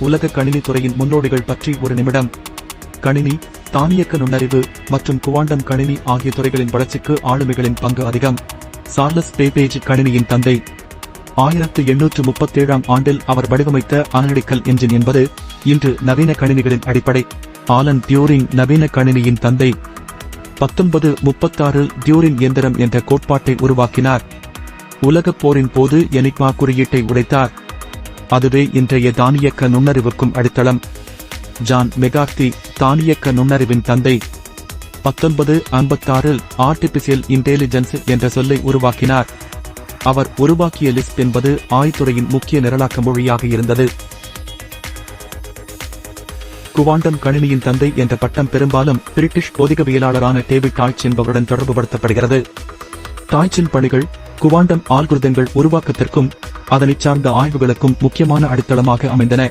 உலக கணினி துறையின் முன்னோடிகள் பற்றி ஒரு நிமிடம். கணினி தானியக்க நுண்ணறிவு மற்றும் குவாண்டம் கணினி ஆகிய துறைகளின் வளர்ச்சிக்கு ஆளுமைகளின் பங்கு அதிகம். சார்லஸ் பேபேஜ் கணினியின் தந்தை. ஆயிரத்து எண்ணூற்று முப்பத்தேழாம் ஆண்டில் அவர் வடிவமைத்த அனலிட்டிக்கல் என்ஜின் என்பது இன்று நவீன கணினிகளின் அடிப்படை. ஆலன் டியூரிங் நவீன கணினியின் தந்தை. பத்தொன்பது முப்பத்தாறில் டியூரிங் இயந்திரம் என்ற கோட்பாட்டை உருவாக்கினார். உலகப் போரின் போது எனிக்மா குறியீட்டை உடைத்தார். அதுவே இன்றைய தானியக்க நுண்ணறிவுக்கும் அடித்தளம். ஜான் மெகாக்தி தானியக்க நுண்ணறிவின் தந்தை. பத்தொன்பது ஐம்பத்தாறில் ஆர்டிபிஷியல் இன்டெலிஜென்ஸ் என்ற சொல்லை உருவாக்கினார். அவர் உருவாக்கிய லிஸ்ப் என்பது ஆய்துறையின் முக்கிய நிரலாக்க மொழியாக இருந்தது. குவாண்டம் கணினியின் தந்தை என்ற பட்டம் பெரும்பாலும் பிரிட்டிஷ் பொதிகவியலாளரான டேவிட் டாய்ச் என்பவருடன் தொடர்புபடுத்தப்படுகிறது. டாய்ச்சின் பணிகள் குவாண்டம் ஆல்குருதங்கள் உருவாக்கத்திற்கும் அதனை சார்ந்த ஆய்வுகளுக்கும் முக்கியமான அடித்தளமாக அமைந்தன.